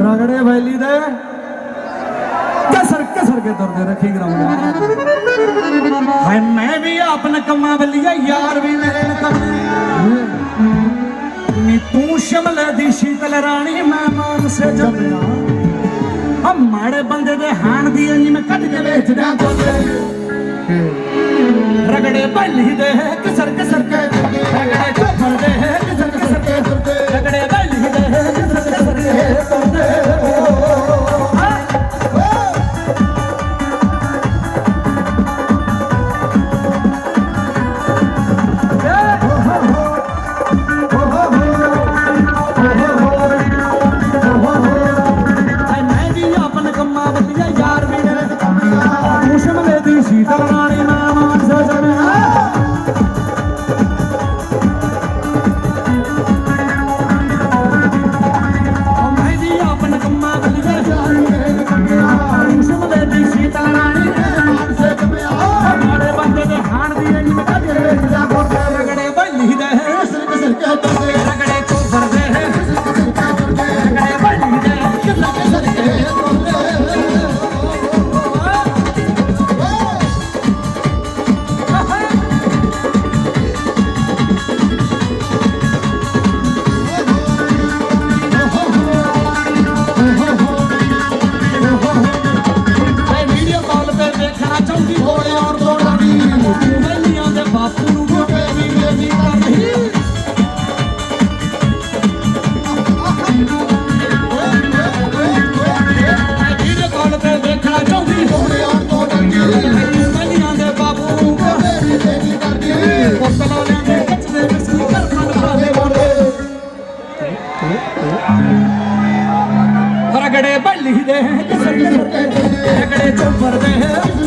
ਰਗੜੇ ਵੈਲੀ ਦੇ। ਕਸਰ ਕਸਰ ਕੇ ਤੁਰਦੇ ਰੱਖੀ ਗਰਾਉਂਡ ਹਾਏ, ਮੈਂ ਵੀ ਆਪਨ ਕੰਮਾਂ ਵੱਲੀਆ, ਯਾਰ ਵੀ ਮੇਰੇ ਨਕਮੇ ਨੀ। ਤੂੰ ਸ਼ਮਲੇ ਦੀ ਸ਼ੀਤਲ ਰਾਣੀ, ਮੈਂ ਮਾਨ ਸੇ ਜਮਿਆ। ਆ ਮਾੜੇ ਬੰਦੇ ਦੇ ਹਾਣ ਦੀ ਇੰਨੀ ਮੈਂ ਕੱਢ ਕੇ ਵੇਚਦਾ ਕੋਲੇ ਰਗੜੇ ਭੱਲੀ ਦੇ ਕਸਰ ਕਸਰ ਕੇ ਰਗੜੇ ਚੋਪਰ ਦੇ ਕਸਰ ਕਸਰ ਕੇ ਰਗੜੇ ਭੱਲੀ ਦੇ ਕਸਰ ਕਸਰ ਕੇ ਤੁਰਦੇ। ਸ਼ਮਲੇ ਦੀ ਦੇ ਕਿਸਰ ਕਿਸਰ ਕੇ ਰਗੜੇ ਚੋਬਰ ਦੇ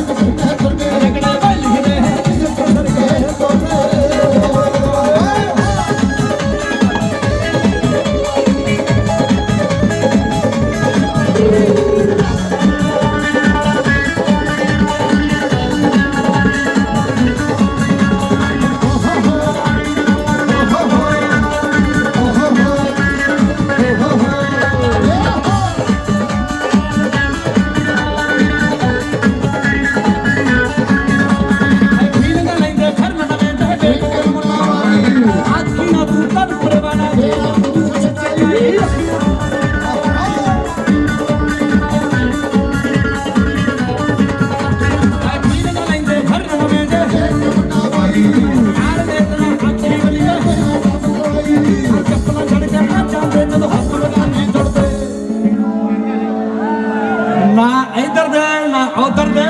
ਇਧਰ ਨਾ ਉਧਰ ਦੇ।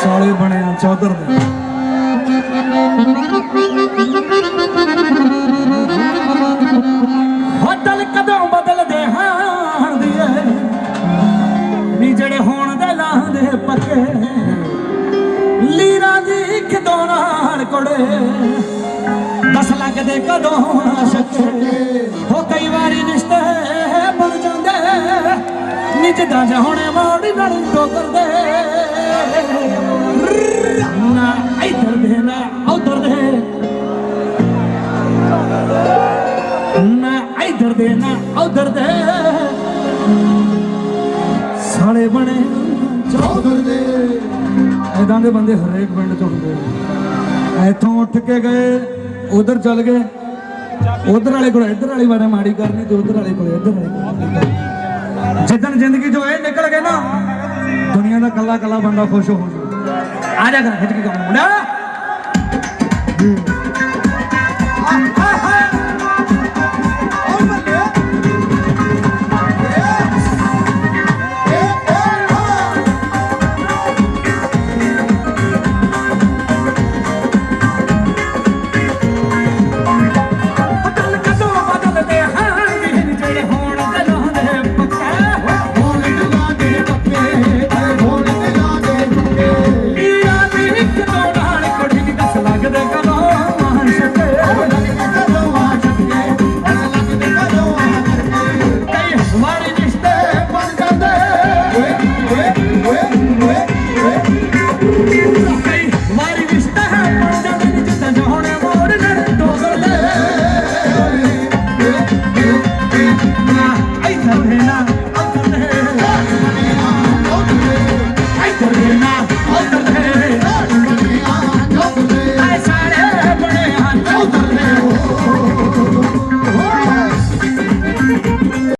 ਸਾਲੇ ਬਣਿਆ ਚੌਧਰ ਦੇ। ਹੋਟਲ ਕਦੋਂ ਬਦਲਦੇ ਹਾਂ ਦੀਏ ਨੀ ਜਿਹੜੇ ਹੋਣ ਦੇ ਲਾਹਦੇ ਪੱਕੇ। ਲੀਰਾਂ ਦੀ ਖਿਦੋਂ ਨਾਲ ਕੋੜੇ। ਦਸ ਲੱਗਦੇ ਕਦੋਂ ਨਾ ਸੱਚੇ। ਨੀ ਜਿੱਦਾਂ ਜਹੁਣੇ ਮੋੜੀ ਨਾਲ ਟੋਕਰਦੇ। ਨਾ ਇਧਰ ਦੇ, ਨਾ ਉਧਰ ਦੇ। ਨਾ ਇਧਰ ਦੇ, ਨਾ ਉਧਰ ਦੇ। ਸਾਲੇ ਬਣੇ ਚੌਧਰ ਦੇ। ਐਦਾਂ ਦੇ ਬੰਦੇ ਹਰੇਕ ਪਿੰਡ ਚ ਹੁੰਦੇ ਨੇ। ਇੱਥੋਂ ਉੱਠ ਕੇ ਗਏ, ਉਧਰ ਚੱਲ ਗਏ। ਉਧਰ ਵਾਲੇ ਕੋਲ ਇੱਧਰ ਵਾਲੀ ਬਾਰੇ ਮਾੜੀ ਕਰਨੀ ਤੇ ਉਧਰ ਵਾਲੇ ਕੋਲ ਇੱਧਰ ਵਾਲੀ ਮਾੜੀ ਜਿੱਦਣ ਜ਼ਿੰਦਗੀ ਜੋ ਇਹ ਨਿਕਲ ਗਏ ਨਾ, ਦੁਨੀਆ ਦਾ ਕੱਲਾ ਕੱਲਾ ਬੰਦਾ ਖੁਸ਼ ਹੋ ਜੂ ਆ ਜਾ ਕਰ, ਖਿੱਚ ਕੇ ਕੰਮ ਮੁੰਡਾ!